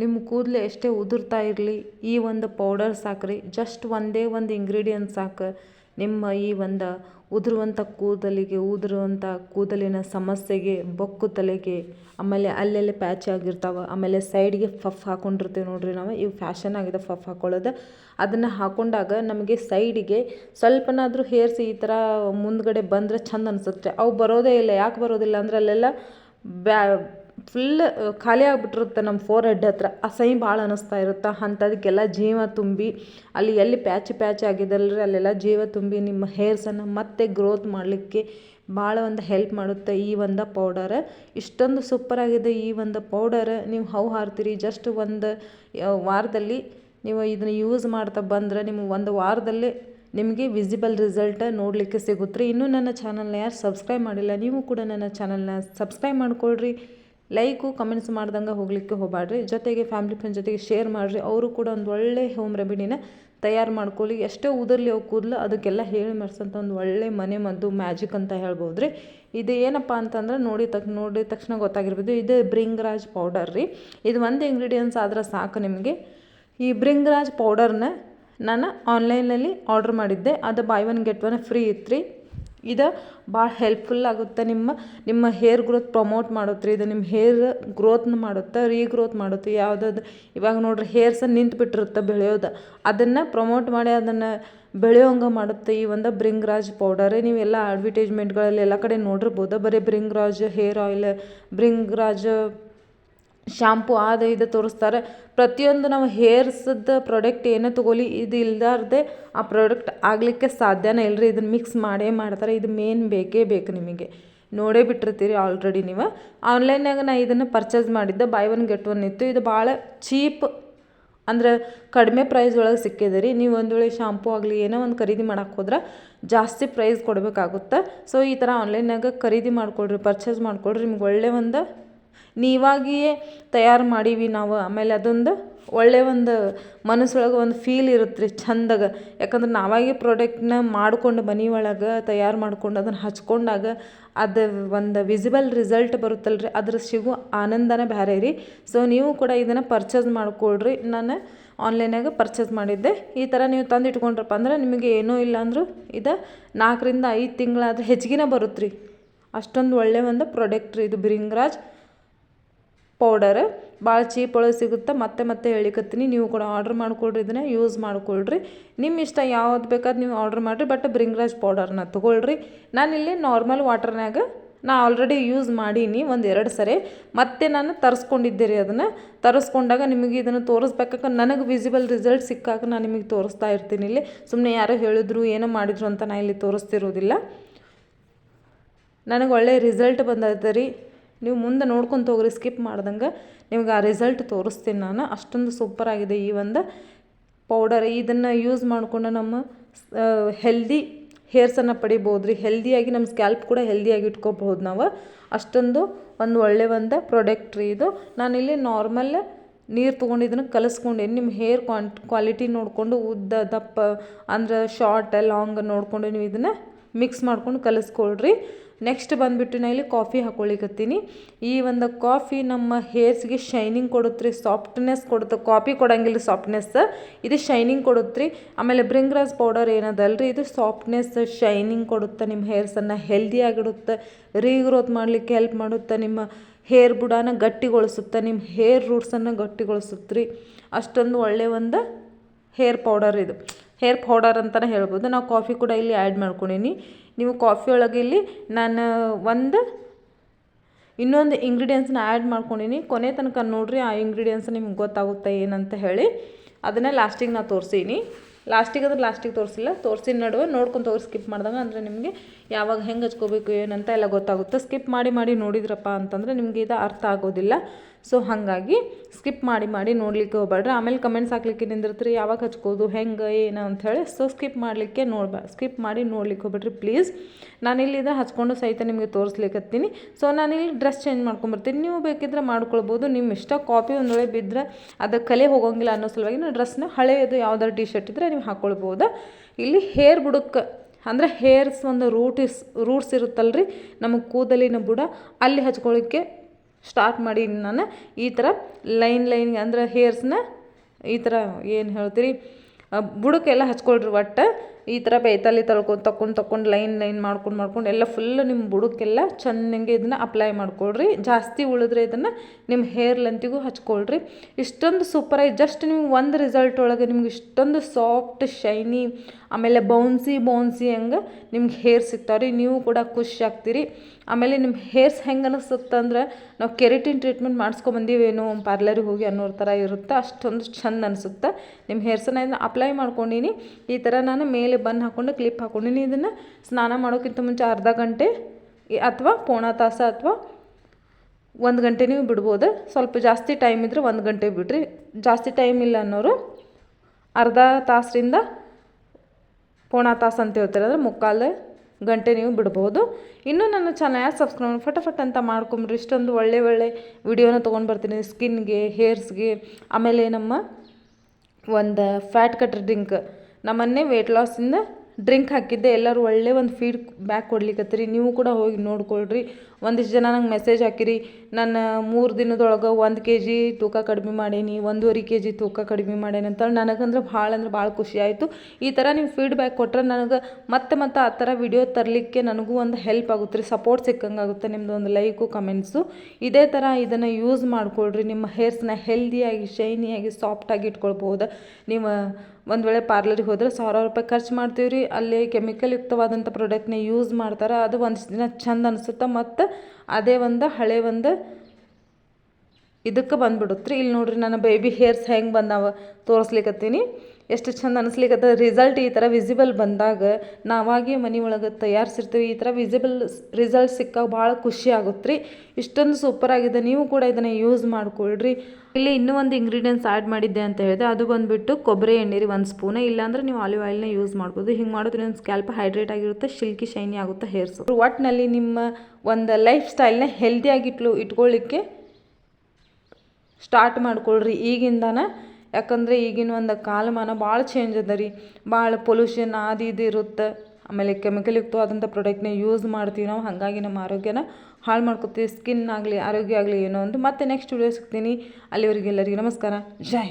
ನಿಮ್ಮ ಕೂದಲು ಎಷ್ಟೇ ಉದುರ್ತಾ ಇರಲಿ, ಈ ಒಂದು ಪೌಡರ್ ಸಾಕ್ರಿ. ಜಸ್ಟ್ ಒಂದೇ ಒಂದು ಇಂಗ್ರೀಡಿಯೆಂಟ್ ಸಾಕು. ನಿಮ್ಮ ಈ ಒಂದು ಉದುರುವಂಥ ಕೂದಲಿಗೆ, ಉದುರುವಂಥ ಕೂದಲಿನ ಸಮಸ್ಯೆಗೆ, ಬೊಕ್ಕು ತಲೆಗೆ, ಆಮೇಲೆ ಅಲ್ಲೆಲ್ಲಿ ಪ್ಯಾಚ್ ಆಗಿರ್ತಾವೆ, ಆಮೇಲೆ ಸೈಡ್ಗೆ ಫಫ್ ಹಾಕೊಂಡಿರ್ತೀವಿ ನೋಡ್ರಿ ನಾವು. ಇವು ಫ್ಯಾಷನ್ ಆಗಿದೆ ಫಫ್ ಹಾಕ್ಕೊಳ್ಳೋದು ಅದನ್ನು ಹಾಕೊಂಡಾಗ ನಮಗೆ ಸೈಡಿಗೆ ಸ್ವಲ್ಪನಾದರೂ ಹೇರ್ಸ್ ಈ ಥರ ಮುಂದ್ಗಡೆ ಬಂದರೆ ಚಂದ ಅನಿಸುತ್ತೆ. ಅವು ಬರೋದೇ ಇಲ್ಲ. ಯಾಕೆ ಬರೋದಿಲ್ಲ ಅಂದ್ರೆ ಅಲ್ಲೆಲ್ಲ ಬ್ಯಾ ಫುಲ್ ಖಾಲಿ ಆಗಿಬಿಟ್ಟಿರುತ್ತೆ ನಮ್ಮ ಫೋರ್ ಹೆಡ್ ಹತ್ರ. ಅಸಹ್ಯ ಭಾಳ ಅನ್ನಿಸ್ತಾ ಇರುತ್ತೆ. ಅಂಥದಕ್ಕೆಲ್ಲ ಜೀವ ತುಂಬಿ, ಅಲ್ಲಿ ಎಲ್ಲಿ ಪ್ಯಾಚ್ ಪ್ಯಾಚ್ ಆಗಿದಲ್ರಿ ಅಲ್ಲೆಲ್ಲ ಜೀವ ತುಂಬಿ ನಿಮ್ಮ ಹೇರ್ಸನ್ನು ಮತ್ತೆ ಗ್ರೋತ್ ಮಾಡಲಿಕ್ಕೆ ಭಾಳ ಒಂದು ಹೆಲ್ಪ್ ಮಾಡುತ್ತೆ ಈ ಒಂದು ಪೌಡರ್ ಇಷ್ಟೊಂದು ಸೂಪರಾಗಿದೆ ಈ ಒಂದು ಪೌಡರ್ ನೀವು ಹೌ ಹಾರ್ತೀರಿ. ಜಸ್ಟ್ ಒಂದು ವಾರದಲ್ಲಿ ನೀವು ಇದನ್ನು ಯೂಸ್ ಮಾಡ್ತಾ ಬಂದರೆ ನಿಮ್ಮ ಒಂದು ವಾರದಲ್ಲಿ ನಿಮಗೆ ವಿಸಿಬಲ್ ರಿಸಲ್ಟ್ ನೋಡಲಿಕ್ಕೆ ಸಿಗುತ್ತೆ. ರೀ ಇನ್ನೂ ನನ್ನ ಚಾನಲ್ನ ಯಾರು ಸಬ್ಸ್ಕ್ರೈಬ್ ಮಾಡಿಲ್ಲ, ನೀವು ಕೂಡ ನನ್ನ ಚಾನಲ್ನ ಸಬ್ಸ್ಕ್ರೈಬ್ ಮಾಡ್ಕೊಳ್ರಿ. ಲೈಕು, ಕಮೆಂಟ್ಸ್ ಮಾಡ್ದಂಗೆ ಹೋಗಲಿಕ್ಕೆ ಹೋಗಬೇಡ್ರಿ ಜೊತೆಗೆ ಫ್ಯಾಮಿಲಿ ಫ್ರೆಂಡ್ ಜೊತೆಗೆ ಶೇರ್ ಮಾಡಿರಿ. ಅವರು ಕೂಡ ಒಂದು ಒಳ್ಳೆ ಹೋಮ್ ರೆಮಿಡಿನ ತಯಾರು ಮಾಡ್ಕೊಳ್ಳಿ. ಎಷ್ಟೇ ಉದುರ್ಲಿ ಅವು ಕೂದಲು ಅದಕ್ಕೆಲ್ಲ ಹೇಳಿ ಮೆರ್ಸಂತ ಒಂದು ಒಳ್ಳೆ ಮನೆ ಮದ್ದು ಮ್ಯಾಜಿಕ್ ಅಂತ ಹೇಳ್ಬೋದು ರೀ ಇದು ಏನಪ್ಪ ಅಂತಂದ್ರೆ ನೋಡಿ ತಕ್ ನೋಡಿದ ತಕ್ಷಣ ಗೊತ್ತಾಗಿರ್ಬೋದು. ಇದು ಬ್ರಿಂಗ್ರಾಜ್ ಪೌಡರ್ ರೀ. ಇದು ಒಂದು ಇಂಗ್ರೀಡಿಯೆಂಟ್ಸ್ ಆದ್ರೆ ಸಾಕು ನಿಮಗೆ. ಈ ಬ್ರಿಂಗ್ರಾಜ್ ಪೌಡರ್ನ ನಾನು ಆನ್ಲೈನಲ್ಲಿ ಆರ್ಡ್ರ್ ಮಾಡಿದ್ದೆ. ಅದು buy one get one free ಇತ್ತು ರೀ ಇದು ಭಾಳ ಹೆಲ್ಪ್ಫುಲ್ ಆಗುತ್ತೆ. ನಿಮ್ಮ ನಿಮ್ಮ ಹೇರ್ ಗ್ರೋತ್ ಪ್ರಮೋಟ್ ಮಾಡುತ್ತೆ ರೀ. ಇದು ನಿಮ್ಮ ಹೇರ್ ಗ್ರೋತ್ನ ಮಾಡುತ್ತೆ ರೀಗ್ರೋತ್ ಮಾಡುತ್ತೆ. ಯಾವುದಾದ್ರು ಇವಾಗ ನೋಡಿರಿ ಹೇರ್ಸ್ ನಿಂತು ಬಿಟ್ಟಿರುತ್ತೆ ಬೆಳೆಯೋದು. ಅದನ್ನು ಪ್ರಮೋಟ್ ಮಾಡಿ ಅದನ್ನು ಬೆಳೆಯೋಂಗೆ ಮಾಡುತ್ತೆ ಈ ಒಂದು ಬ್ರಿಂಗ್ರಾಜ್ ಪೌಡರ್ ನೀವೆಲ್ಲ ಅಡ್ವರ್ಟೈಸ್ಮೆಂಟ್ಗಳಲ್ಲಿ ಎಲ್ಲ ಕಡೆ ನೋಡಿರ್ಬೋದು. ಬರೀ Bhringraj hair oil Bhringraj shampoo ಅದು ಇದು ತೋರಿಸ್ತಾರೆ. ಪ್ರತಿಯೊಂದು ನಾವು ಹೇರ್ಸದ್ದು ಪ್ರಾಡಕ್ಟ್ ಏನೇ ತೊಗೊಳ್ಳಿ, ಇದು ಇಲ್ದಾರ್ದೆ ಆ ಪ್ರಾಡಕ್ಟ್ ಆಗಲಿಕ್ಕೆ ಸಾಧ್ಯನೇ ಇಲ್ಲರಿ ಇದನ್ನು ಮಿಕ್ಸ್ ಮಾಡೇ ಮಾಡ್ತಾರೆ. ಇದು ಮೇನ್ ಬೇಕೇ ಬೇಕು ನಿಮಗೆ. ನೋಡೇ ಬಿಟ್ಟಿರ್ತೀರಿ ಆಲ್ರೆಡಿ ನೀವು. ಆನ್ಲೈನ್ಯಾಗ ನಾ ಇದನ್ನು ಪರ್ಚೇಸ್ ಮಾಡಿದ್ದೆ. ಬೈ ಒನ್ ಗೆಟ್ ಒನ್ ಇತ್ತು. ಇದು ಭಾಳ ಚೀಪ್ ಅಂದ್ರೆ ಕಡಿಮೆ ಪ್ರೈಸ್ ಒಳಗೆ ಸಿಕ್ಕಿದೆ ರೀ. ನೀವು ಒಂದು ವೇಳೆ ಶಾಂಪೂ ಆಗಲಿ ಏನೋ ಒಂದು ಖರೀದಿ ಮಾಡೋಕ್ಕೆ ಹೋದ್ರೆ ಜಾಸ್ತಿ ಪ್ರೈಸ್ ಕೊಡಬೇಕಾಗುತ್ತೆ. ಸೊ ಈ ಥರ ಆನ್ಲೈನ್ಯಾಗ ಖರೀದಿ ಮಾಡಿಕೊಡ್ರಿ ಪರ್ಚೇಸ್ ಮಾಡ್ಕೊಳ್ರಿ. ನಿಮ್ಗೆ ಒಳ್ಳೆ ಒಂದು ನೀವಾಗಿಯೇ ತಯಾರು ಮಾಡೀವಿ ನಾವು. ಆಮೇಲೆ ಅದೊಂದು ಒಳ್ಳೆಯ ಒಂದು ಮನಸ್ಸೊಳಗೆ ಒಂದು ಫೀಲ್ ಇರುತ್ತೆ ರೀ ಚಂದಾಗ. ಯಾಕಂದ್ರೆ ನಾವಾಗೇ ಪ್ರಾಡಕ್ಟ್ನ ಮಾಡ್ಕೊಂಡು ಮನೆ ಒಳಗೆ ತಯಾರು ಮಾಡ್ಕೊಂಡು ಅದನ್ನು ಹಚ್ಕೊಂಡಾಗ ಅದು ಒಂದು ವಿಸಿಬಲ್ ರಿಸಲ್ಟ್ ಬರುತ್ತಲ್ಲ ರೀ ಅದ್ರ ಸಿಗೋ ಆನಂದನೇ ಬೇರೆ ರೀ. ಸೊ ನೀವು ಕೂಡ ಇದನ್ನು ಪರ್ಚೇಸ್ ಮಾಡ್ಕೊಳ್ರಿ. ನಾನು ಆನ್ಲೈನಾಗ ಪರ್ಚೇಸ್ ಮಾಡಿದ್ದೆ. ಈ ಥರ ನೀವು ತಂದು ಇಟ್ಕೊಂಡ್ರಪ್ಪ ಅಂದ್ರೆ ನಿಮಗೆ ಏನೂ ಇಲ್ಲ ಅಂದರೂ ಇದು ನಾಲ್ಕರಿಂದ ಐದು ತಿಂಗಳಾದ್ರೆ ಹೆಚ್ಚಿಗೆನೇ ಬರುತ್ತೆ ರೀ ಅಷ್ಟೊಂದು ಒಳ್ಳೆಯ ಒಂದು ಪ್ರಾಡಕ್ಟ್ ರೀ ಇದು ಬ್ರಿಂಗ್ರಾಜ್ ಪೌಡರ್ ಭಾಳ ಚೀಪ್ ಒಳಗೆ ಸಿಗುತ್ತೆ ಮತ್ತೆ ಮತ್ತೆ ಹೇಳಿಕತ್ತೀನಿ ನೀವು ಕೂಡ ಆರ್ಡ್ರ್ ಮಾಡ್ಕೊಳ್ರಿ, ಇದನ್ನು ಯೂಸ್ ಮಾಡ್ಕೊಳ್ರಿ. ನಿಮ್ಮ ಇಷ್ಟ ಯಾವ್ದು ಬೇಕಾದ್ರೆ ನೀವು ಆರ್ಡ್ರ್ ಮಾಡಿರಿ ಬಟ್ ಬ್ರಿಂಗ್ರಾಜ್ ಪೌಡರ್ನ ತೊಗೊಳ್ರಿ. ಇಲ್ಲಿ ನಾರ್ಮಲ್ ವಾಟರ್ನಾಗ ನಾ ಆಲ್ರೆಡಿ ಯೂಸ್ ಮಾಡೀನಿ ಒಂದು ಎರಡು ಸರಿ. ಮತ್ತೆ ನಾನು ತರಿಸ್ಕೊಂಡಿದ್ದೆ ರೀ ಅದನ್ನು. ತರಿಸ್ಕೊಂಡಾಗ ನಿಮಗೆ ಇದನ್ನು ತೋರಿಸ್ಬೇಕಾಗ ನನಗೆ ವಿಸಿಬಲ್ ರಿಸಲ್ಟ್ ಸಿಕ್ಕಾಗ ನಾನು ನಿಮಗೆ ತೋರಿಸ್ತಾ ಇರ್ತೀನಿ ಇಲ್ಲಿ. ಸುಮ್ಮನೆ ಯಾರೋ ಹೇಳಿದ್ರು, ಏನೋ ಮಾಡಿದ್ರು ಅಂತ ನಾನು ಇಲ್ಲಿ ತೋರಿಸ್ತಿರೋದಿಲ್ಲ. ನನಗೆ ಒಳ್ಳೆಯ ರಿಸಲ್ಟ್ ಬಂದದ ರೀ. ನೀವು ಮುಂದೆ ನೋಡ್ಕೊತ ಹೋಗ್ರಿ ಸ್ಕಿಪ್ ಮಾಡ್ದಂಗೆ ನಿಮ್ಗೆ ಆ ರಿಸಲ್ಟ್ ತೋರಿಸ್ತೀನಿ ನಾನು. ಅಷ್ಟೊಂದು ಸೂಪರ್ ಆಗಿದೆ ಈ ಒಂದು ಪೌಡರ್ ಇದನ್ನು ಯೂಸ್ ಮಾಡಿಕೊಂಡು ನಮ್ಮ ಹೆಲ್ದಿ ಹೇರ್ಸನ್ನು ಪಡಿಬೋದು ರೀ ಹೆಲ್ದಿಯಾಗಿ ನಮ್ಮ ಸ್ಕ್ಯಾಲ್ಪ್ ಕೂಡ ಹೆಲ್ದಿಯಾಗಿ ಇಟ್ಕೋಬಹುದು ನಾವು. ಅಷ್ಟೊಂದು ಒಂದು ಒಳ್ಳೆಯ ಒಂದು ಪ್ರಾಡಕ್ಟ್ ರೀ ಇದು. ನಾನಿಲ್ಲಿ ನಾರ್ಮಲ್ ನೀರು ತೊಗೊಂಡು ಇದನ್ನು ಕಲಿಸ್ಕೊಂಡೇನಿ. ನಿಮ್ಮ ಹೇರ್ ಕ್ವಾಂಟ್ ಕ್ವಾಲಿಟಿ ನೋಡಿಕೊಂಡು ಉದ್ದ, ದಪ್ಪ, ಅಂದ್ರೆ ಶಾರ್ಟ್ ಲಾಂಗ್ ನೋಡಿಕೊಂಡು ನೀವು ಇದನ್ನು ಮಿಕ್ಸ್ ಮಾಡ್ಕೊಂಡು ಕಲಿಸ್ಕೊಳ್ರಿ. ನೆಕ್ಸ್ಟ್ ಬಂದುಬಿಟ್ಟು ನಾ ಇಲ್ಲಿ ಕಾಫಿ ಹಾಕ್ಕೊಳಿಕತ್ತೀನಿ ಈ ಒಂದು ಕಾಫಿ ನಮ್ಮ ಹೇರ್ಸ್ಗೆ ಶೈನಿಂಗ್ ಕೊಡುತ್ತೆ ರೀ ಸಾಫ್ಟ್ನೆಸ್ ಕೊಡುತ್ತೆ. ಕಾಫಿ ಕೊಡಂಗಿಲ್ಲ ಸಾಫ್ಟ್ನೆಸ್ ಇದು ಶೈನಿಂಗ್ ಕೊಡುತ್ತೆ ರೀ ಆಮೇಲೆ ಬ್ರಿಂಗ್ರಾಸ್ ಪೌಡರ್ ಏನದಲ್ರಿ? ಇದು ಸಾಫ್ಟ್ನೆಸ್ ಶೈನಿಂಗ್ ಕೊಡುತ್ತೆ ನಿಮ್ಮ ಹೇರ್ಸನ್ನು ಹೆಲ್ದಿಯಾಗಿಡುತ್ತೆ ರೀಗ್ರೋತ್ ಮಾಡಲಿಕ್ಕೆ ಹೆಲ್ಪ್ ಮಾಡುತ್ತೆ. ನಿಮ್ಮ ಹೇರ್ ಬುಡಾನ ಗಟ್ಟಿಗೊಳಿಸುತ್ತೆ. ನಿಮ್ಮ ಹೇರ್ ರೂಟ್ಸನ್ನು ಗಟ್ಟಿಗೊಳಿಸುತ್ತೆ ರೀ ಅಷ್ಟೊಂದು ಒಳ್ಳೆಯ ಒಂದು ಹೇರ್ ಪೌಡರ್ ಇದು. ಹೇರ್ ಪೌಡರ್ ಅಂತಲೇ ಹೇಳ್ಬೋದು. ನಾವು ಕಾಫಿ ಕೂಡ ಇಲ್ಲಿ ಆ್ಯಡ್ ಮಾಡ್ಕೊಂಡೀನಿ. ನೀವು ಕಾಫಿ ಒಳಗೆ ಇಲ್ಲಿ ನಾನು ಒಂದು ಇನ್ನೊಂದು ಇಂಗ್ರೀಡಿಯೆಂಟ್ಸ್ನ ಆ್ಯಡ್ ಮಾಡ್ಕೊಂಡೀನಿ. ಕೊನೆ ತನಕ ನೋಡಿರಿ ಆ ಇಂಗ್ರೀಡಿಯೆಂಟ್ಸ್ ನಿಮ್ಗೆ ಗೊತ್ತಾಗುತ್ತೆ ಏನಂತ ಹೇಳಿ. ಅದನ್ನೇ ಲಾಸ್ಟಿಗೆ ನಾನು ತೋರಿಸೀನಿ. ಲಾಸ್ಟಿಗೆ ಅಂದ್ರೆ ಲಾಸ್ಟಿಗೆ ತೋರಿಸಿಲ್ಲ. ತೋರಿಸಿದ ನಡುವೆ ನೋಡ್ಕೊಂಡು ತೋರಿಸಿ ಸ್ಕಿಪ್ ಮಾಡಿದಾಗ ಅಂದರೆ ನಿಮಗೆ ಯಾವಾಗ ಹೆಂಗೆ ಹಚ್ಕೋಬೇಕು, ಏನಂತ ಎಲ್ಲ ಗೊತ್ತಾಗುತ್ತೆ. ಸ್ಕಿಪ್ ಮಾಡಿ ಮಾಡಿ ನೋಡಿದ್ರಪ್ಪ ಅಂತಂದರೆ ನಿಮಗೆ ಇದು ಅರ್ಥ ಆಗೋದಿಲ್ಲ. ಸೊ ಹಾಗಾಗಿ ಸ್ಕಿಪ್ ಮಾಡಿ ಮಾಡಿ ನೋಡಲಿಕ್ಕೆ ಹೋಗ್ಬೇಡ್ರಿ. ಆಮೇಲೆ ಕಮೆಂಟ್ಸ್ ಹಾಕ್ಲಿಕ್ಕೆ ನಿಂದಿರ್ತೀರಿ. ಯಾವಾಗ ಹಚ್ಕೋದು, ಹೆಂಗೆ, ಏನು ಅಂಥೇಳಿ ಸೊ ಸ್ಕಿಪ್ ಮಾಡಲಿಕ್ಕೆ ನೋಡ್ಬಾ ಸ್ಕಿಪ್ ಮಾಡಿ ನೋಡ್ಲಿಕ್ಕೆ ಹೋಗ್ಬೇಡ್ರಿ ಪ್ಲೀಸ್ ನಾನಿಲ್ಲಿದ ಹಚ್ಕೊಂಡು ಸಹಿತ ನಿಮಗೆ ತೋರಿಸ್ಲಿಕ್ಕತ್ತೀನಿ ಸೊ ನಾನಿಲ್ಲಿ ಡ್ರೆಸ್ ಚೇಂಜ್ ಮಾಡ್ಕೊಂಬರ್ತೀನಿ ನೀವು ಬೇಕಿದ್ರೆ ಮಾಡ್ಕೊಳ್ಬೋದು. ನಿಮ್ಮ ಇಷ್ಟ ಕಾಪಿ ಒಂದೊಳೆ ಬಿದ್ದರೆ ಅದು ಕಲೆ ಹೋಗೋಂಗಿಲ್ಲ ಅನ್ನೋ ಸಲುವಾಗಿ ನಾನು ಡ್ರೆಸ್ನ ಹಳೆಯದು ಯಾವ್ದಾರು ಟಿ ಶರ್ಟ್ ಇದ್ದರೆ ನೀವು ಹಾಕ್ಕೊಳ್ಬೋದು ಇಲ್ಲಿ ಹೇರ್ ಬುಡಕ್ಕೆ, ಅಂದರೆ ಹೇರ್ಸ್ ಒಂದು ರೂಟಿಸ್ ರೂಟ್ಸ್ ಇರುತ್ತಲ್ರಿ. ನಮಗೆ ಕೂದಲಿನ ಬುಡ, ಅಲ್ಲಿ ಹಚ್ಕೊಳ್ಳಿಕ್ಕೆ ಸ್ಟಾರ್ಟ್ ಮಾಡಿ ನಾನು ಈ ಥರ ಲೈನ್ ಲೈನ್ ಅಂದ್ರೆ ಹೇರ್ಸ್ನ ಈ ಥರ ಏನು ಹೇಳ್ತೀರಿ ಬುಡಕ್ಕೆಲ್ಲ ಹಚ್ಕೊಳ್ರಿ ಒಟ್ಟು. ಈ ಥರ ಬೇತಲ್ಲಿ ತಳ್ಕೊಂಡು ತಕೊಂಡು ತಕೊಂಡು ಲೈನ್ ಲೈನ್ ಮಾಡ್ಕೊಂಡು ಮಾಡ್ಕೊಂಡು ಎಲ್ಲ ಫುಲ್ ನಿಮ್ಮ ಬುಡಕ್ಕೆಲ್ಲ ಚೆನ್ನಾಗಿ ಇದನ್ನು ಅಪ್ಲೈ ಮಾಡ್ಕೊಳ್ರಿ. ಜಾಸ್ತಿ ಉಳಿದ್ರೆ ಇದನ್ನು ನಿಮ್ಮ ಹೇರ್ ಲೆಂತಿಗೂ ಹಚ್ಕೊಳ್ರಿ. ಇಷ್ಟೊಂದು ಸೂಪರಾಗಿ ಜಸ್ಟ್ ನಿಮ್ಗೆ ಒಂದು ರಿಸಲ್ಟ್ ಒಳಗೆ ನಿಮ್ಗೆ ಇಷ್ಟೊಂದು ಸಾಫ್ಟ್ ಶೈನಿ ಆಮೇಲೆ ಬೌನ್ಸಿ ಬೌನ್ಸಿ ಹಂಗೆ ನಿಮ್ಗೆ ಹೇರ್ ಸಿಗ್ತಾವ್ರಿ. ನೀವು ಕೂಡ ಖುಷಿ ಆಗ್ತೀರಿ. ಆಮೇಲೆ ನಿಮ್ಮ ಹೇರ್ಸ್ ಹೆಂಗೆ ಅನಿಸುತ್ತೆ ಅಂದ್ರೆ ನಾವು ಕೆರೆಟಿನ್ ಟ್ರೀಟ್ಮೆಂಟ್ ಮಾಡಿಸ್ಕೊಂಬಂದಿವೇನು ಪಾರ್ಲರಿಗೆ ಹೋಗಿ ಅನ್ನೋ ಥರ ಇರುತ್ತೆ. ಅಷ್ಟೊಂದು ಚಂದ ಅನಿಸುತ್ತೆ. ನಿಮ್ಮ ಹೇರ್ಸನ್ನ ಅಪ್ಲೈ ಮಾಡ್ಕೊಂಡೀನಿ. ಈ ಥರ ನಾನು ಮೇಲೆ ಬನ್ ಹಾಕ್ಕೊಂಡು ಕ್ಲಿಪ್ ಹಾಕ್ಕೊಂಡೀನಿ ಇದನ್ನು ಸ್ನಾನ ಮಾಡೋಕ್ಕಿಂತ ಮುಂಚೆ ಅರ್ಧ ಗಂಟೆ ಅಥವಾ ಪೋಣ ತಾಸ ಅಥವಾ ಒಂದು ಗಂಟೆ ನೀವು ಬಿಡ್ಬೋದು. ಸ್ವಲ್ಪ ಜಾಸ್ತಿ ಟೈಮ್ ಇದ್ದರೆ ಒಂದು ಗಂಟೆ ಬಿಡ್ರಿ. ಜಾಸ್ತಿ ಟೈಮ್ ಇಲ್ಲ ಅನ್ನೋರು ಅರ್ಧ ತಾಸರಿಂದ ಪೋಣ ತಾಸು ಅಂತ ಹೇಳ್ತಾರೆ. ಅಂದರೆ ಮುಕ್ಕಾಲು ಗಂಟೆ ನೀವು ಬಿಡ್ಬೋದು. ಇನ್ನೂ ನನ್ನ ಚೆನ್ನಾಗಿ ಸಬ್ಸ್ಕ್ರೈಬ್ ಫಟಫಟ್ ಅಂತ ಮಾಡ್ಕೊಂಬ್ರಿ ಇಷ್ಟೊಂದು ಒಳ್ಳೆ ಒಳ್ಳೆ ವಿಡಿಯೋನ ತೊಗೊಂಡು ಬರ್ತೀನಿ. ಸ್ಕಿನ್ಗೆ ಹೇರ್ಸ್ಗೆ ಆಮೇಲೆ ನಮ್ಮ ಒಂದು ಫ್ಯಾಟ್ ಕಟ್ರ್ ಡ್ರಿಂಕ್ ನಮ್ಮನ್ನೇ ವೆಯ್ಟ್ ಲಾಸಿಂದ ಡ್ರಿಂಕ್ ಹಾಕಿದ್ದೆ. ಎಲ್ಲರೂ ಒಳ್ಳೆ ಒಂದು ಫೀಡ್ ಬ್ಯಾಕ್ ಕೊಡ್ಲಿಕ್ಕತ್ತೀರಿ ನೀವು ಕೂಡ ಹೋಗಿ ನೋಡ್ಕೊಳ್ರಿ. ಒಂದಿಷ್ಟು ಜನ ನಂಗೆ ಮೆಸೇಜ್ ಹಾಕಿರಿ. ನಾನು ಮೂರು ದಿನದೊಳಗೆ ಒಂದು ಕೆ ಜಿ ತೂಕ ಕಡಿಮೆ ಮಾಡೀನಿ, ಒಂದೂವರೆ ಕೆ ಜಿ ತೂಕ ಕಡಿಮೆ ಮಾಡೇನಿ ಅಂತ ನನಗಂದ್ರೆ ಭಾಳ ಅಂದ್ರೆ ಭಾಳ ಖುಷಿ ಆಯಿತು. ಈ ಥರ ನೀವು ಫೀಡ್ಬ್ಯಾಕ್ ಕೊಟ್ಟರೆ ನನಗೆ ಮತ್ತೆ ಮತ್ತೆ ಆ ಥರ ವಿಡಿಯೋ ತರಲಿಕ್ಕೆ ನನಗೂ ಒಂದು ಹೆಲ್ಪ್ ಆಗುತ್ತೆ ರೀ. ಸಪೋರ್ಟ್ ಸಿಕ್ಕಂಗೆ ಆಗುತ್ತೆ ನಿಮ್ಮದು ಒಂದು ಲೈಕು ಕಮೆಂಟ್ಸು ಇದೇ ಥರ ಇದನ್ನು ಯೂಸ್ ಮಾಡಿಕೊಳ್ರಿ. ನಿಮ್ಮ ಹೇರ್ಸ್ನ ಹೆಲ್ದಿಯಾಗಿ ಶೈನಿಯಾಗಿ ಸಾಫ್ಟಾಗಿ ಇಟ್ಕೊಳ್ಬೋದು. ನೀವು ಒಂದು ವೇಳೆ ಪಾರ್ಲರಿಗೆ ಹೋದರೆ ಸಾವಿರಾರು ರೂಪಾಯಿ ಖರ್ಚು ಮಾಡ್ತೀವಿ ರೀ. ಅಲ್ಲಿ ಕೆಮಿಕಲ್ ಯುಕ್ತವಾದಂಥ ಪ್ರಾಡಕ್ಟ್ನ ಯೂಸ್ ಮಾಡ್ತಾರೆ, ಅದು ಒಂದಿಷ್ಟು ದಿನ ಚಂದ ಅನಿಸುತ್ತೆ ಮತ್ತು ಅದೇ ಒಂದು ಹಳೆ ಒಂದು ಇದಕ್ಕೆ ಬಂದ್ಬಿಡುತ್ತೆ ರೀ. ಇಲ್ಲಿ ನೋಡ್ರಿ ನನ್ನ ಬೇಬಿ ಹೇರ್ಸ್ ಹೆಂಗೆ ಬಂದಾವ, ತೋರಿಸ್ಲಿಕತ್ತೀನಿ. ಎಷ್ಟು ಚಂದ ಅನಿಸ್ಲಿಕ್ಕೆ ರಿಸಲ್ಟ್ ಈ ಥರ ವಿಸಿಬಲ್ ಬಂದಾಗ ನಾವಾಗೇ ಮನೆ ಒಳಗೆ ತಯಾರಿಸಿರ್ತೀವಿ. ಈ ಥರ ವಿಸಿಬಲ್ ರಿಸಲ್ಟ್ ಸಿಕ್ಕಾಗ ಭಾಳ ಖುಷಿ ಆಗುತ್ತೆ ರೀ ಇಷ್ಟೊಂದು ಸೂಪರ್ ಆಗಿದೆ. ನೀವು ಕೂಡ ಇದನ್ನು ಯೂಸ್ ಮಾಡ್ಕೊಳ್ರಿ. ಇಲ್ಲಿ ಇನ್ನೂ ಒಂದು ಇಂಗ್ರೀಡಿಯೆಂಟ್ಸ್ ಆ್ಯಡ್ ಮಾಡಿದ್ದೆ ಅಂತ ಹೇಳಿದೆ. ಅದು ಬಂದುಬಿಟ್ಟು ಕೊಬ್ಬರಿ ಎಣ್ಣೆ ರೀ, ಒಂದು ಸ್ಪೂನ. ಇಲ್ಲಾಂದ್ರೆ ನೀವು ಆಲಿವ್ ಆಯಿಲ್ನ ಯೂಸ್ ಮಾಡ್ಬೋದು. ಹಿಂಗೆ ಮಾಡೋದ್ರಿಂದ ಸ್ಕ್ಯಾಲ್ಪ್ ಹೈಡ್ರೇಟ್ ಆಗಿರುತ್ತೆ ಶಿಲ್ಕಿ ಶೈನಿ ಆಗುತ್ತೆ ಹೇರ್ಸ್ ಒಟ್ಟಿನಲ್ಲಿ ನಿಮ್ಮ ಒಂದು ಲೈಫ್ ಸ್ಟೈಲ್ನ ಹೆಲ್ದಿಯಾಗಿಟ್ಲು ಇಟ್ಕೊಳ್ಳಿಕ್ಕೆ ಸ್ಟಾರ್ಟ್ ಮಾಡ್ಕೊಳ್ರಿ. ಈಗಿಂದಾನ ಯಾಕಂದರೆ ಈಗಿನ ಒಂದು ಕಾಲಮಾನ ಭಾಳ ಚೇಂಜ್ ಅದ ರೀ. ಭಾಳ ಪೊಲ್ಯೂಷನ್ ಅದು ಇದು ಇರುತ್ತೆ. ಆಮೇಲೆ ಕೆಮಿಕಲ್ ಯುಕ್ತವಾದಂಥ ಪ್ರಾಡಕ್ಟ್ನ ಯೂಸ್ ಮಾಡ್ತೀವಿ ನಾವು, ಹಾಗಾಗಿ ನಮ್ಮ ಆರೋಗ್ಯನ ಹಾಳು ಮಾಡ್ಕೊತೀವಿ. ಸ್ಕಿನ್ ಆಗಲಿ, ಆರೋಗ್ಯ ಆಗಲಿ ಏನೋ ಒಂದು. ಮತ್ತೆ ನೆಕ್ಸ್ಟ್ ವಿಡಿಯೋ ಸಿಗ್ತೀನಿ. ಅಲ್ಲಿವರೆಗೆ ಎಲ್ಲರಿಗೂ ನಮಸ್ಕಾರ. ಜೈ